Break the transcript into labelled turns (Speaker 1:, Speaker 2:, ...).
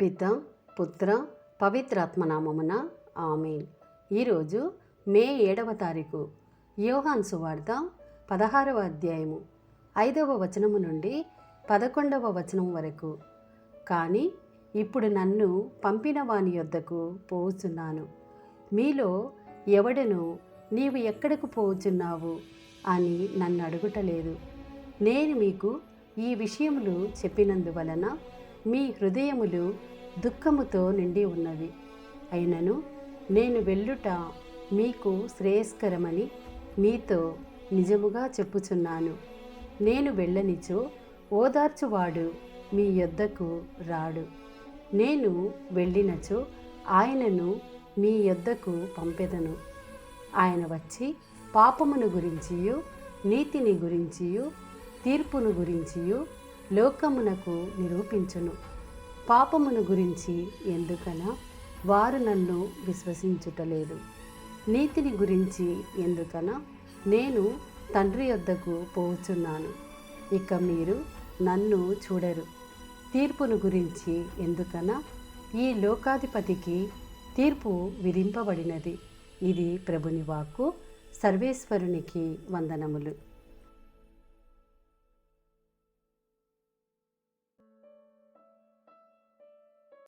Speaker 1: పిత పుత్ర పవిత్రాత్మనామమున ఆమెన్. ఈరోజు మే ఏడవ తారీఖు యోహాన్ సువార్త పదహారవ అధ్యాయము ఐదవ వచనము నుండి పదకొండవ వచనం వరకు. కానీ ఇప్పుడు నన్ను పంపిన వాని యొద్దకు పోవుచున్నాను. మీలో ఎవడను నీవు ఎక్కడకు పోవుచున్నావు అని నన్ను అడుగుటలేదు. నేను మీకు ఈ విషయములు చెప్పినందువలన మీ హృదయములు దుఃఖముతో నిండి ఉన్నవి. అయినను నేను వెళ్ళుట మీకు శ్రేయస్కరమని మీతో నిజముగా చెప్పుచున్నాను. నేను వెళ్ళనిచో ఓదార్చువాడు మీ యొద్దకు రాడు. నేను వెళ్ళినచో ఆయనను మీ యొద్దకు పంపెదను. ఆయన వచ్చి పాపమును గురించియు నీతిని గురించియు తీర్పును గురించియు లోకమునకు నిరూపించును. పాపమును గురించి ఎందుకనా వారు నన్ను విశ్వసించుటలేదు. నీతిని గురించి ఎందుకనా నేను తండ్రి యొద్దకు పోవుచున్నాను. ఇక మీరు నన్ను చూడరు. తీర్పును గురించి ఎందుకనా ఈ లోకాధిపతికి తీర్పు విధింపబడినది. ఇది ప్రభుని వాక్కు. సర్వేశ్వరునికి వందనములు.